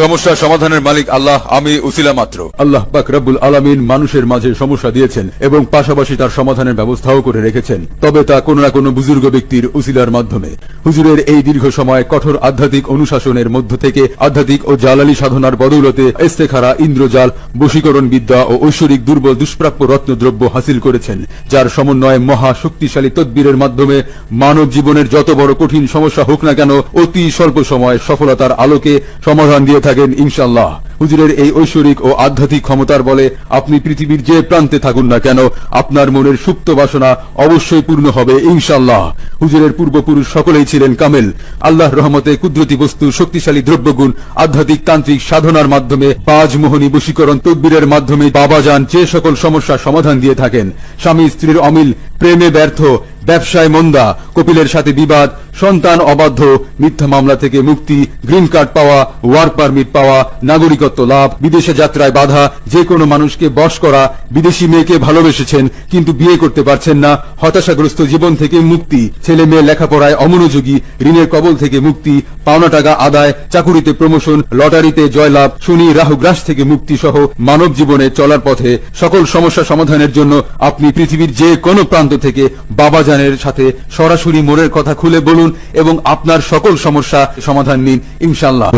সমস্যা সমাধানের মালিক আল্লাহ, আমি উসিলা মাত্র। আল্লাহ পাক রব্বুল আলামিন মানুষের মাঝে সমস্যা দিয়েছেন এবং পাশাপাশি তার সমাধানের ব্যবস্থাও করে রেখেছেন। তবে তা কোনো না কোনো বুজুর্গ ব্যক্তির উসিলার মাধ্যমে। হুজুরের এই দীর্ঘ সময় কঠোর আধ্যাত্মিক অনুশাসনের মধ্য থেকে আধ্যাত্মিক ও জালালি সাধনার বদৌলতে ইস্তেখারা, ইন্দ্রজাল বশীকরণ বিদ্যা ও ঐশ্বরিক দুর্বল দুষ্প্রাপ্য রত্নদ্রব্য হাসিল করেছেন, যার সমন্বয়ে মহা শক্তিশালী তদ্বীরের মাধ্যমে মানব জীবনের যত বড় কঠিন সমস্যা হোক না কেন, অতি স্বল্প সময় সফলতার আলোকে সমাধান দিয়ে থাকেন ইনশাল্লাহ হুজুরের এই ঐশ্বরিক ও আধ্যাত্মিক ক্ষমতার বলে আপনি পৃথিবীর যে প্রান্তে থাকুন না কেন, আপনার মনের সুপ্ত বাসনা অবশ্যই পূর্ণ হবে ইনশাল্লাহ হুজুরের পূর্বপুরুষ সকলেই ছিলেন কামেল। আল্লাহর রহমতে কুদরতি বস্তু, শক্তিশালী দ্রব্যগুণ, আধ্যাত্মিক তান্ত্রিক সাধনার মাধ্যমে পাঁচ মোহনী বশীকরণ তদ্বীরের মাধ্যমে বাবা যান যে সকল সমস্যার সমাধান দিয়ে থাকেন। স্বামী, স্ত্রীর অমিল, প্রেমে ব্যর্থ ব্যবসায় মন্দা, কপিলের সাথে বিবাদ, সন্তান অবাধ্য, মিথ্যা মামলা থেকে মুক্তি, গ্রিন কার্ড পাওয়া ওয়ার্ক পারমিট পাওয়া, নাগরিকত্ব লাভ, বিদেশে যাত্রায় বাধা, যে কোনো মানুষকে বশ করা, বিদেশি মেয়েকে ভালোবেসেছেন, কিন্তু বিয়ে করতে পারছেন না, হতাশাগ্রস্ত জীবন থেকে মুক্তি, ছেলে মেয়ে লেখাপড়ায় অমনোযোগী, ঋণের কবল থেকে মুক্তি, পাওনা টাকা আদায়, চাকুরিতে প্রমোশন, লটারিতে জয়লাভ, শনি, রাহু, গ্রাস থেকে মুক্তি সহ মানব জীবনে চলার পথে সকল সমস্যা সমাধানের জন্য আপনি পৃথিবীর যে কোনো প্রান্ত থেকে বাবাজানের সাথে সরাসরি মোড়ের কথা খুলে বলুন এবং আপনার সকল সমস্যা সমাধান নিন ইনশাল্লাহ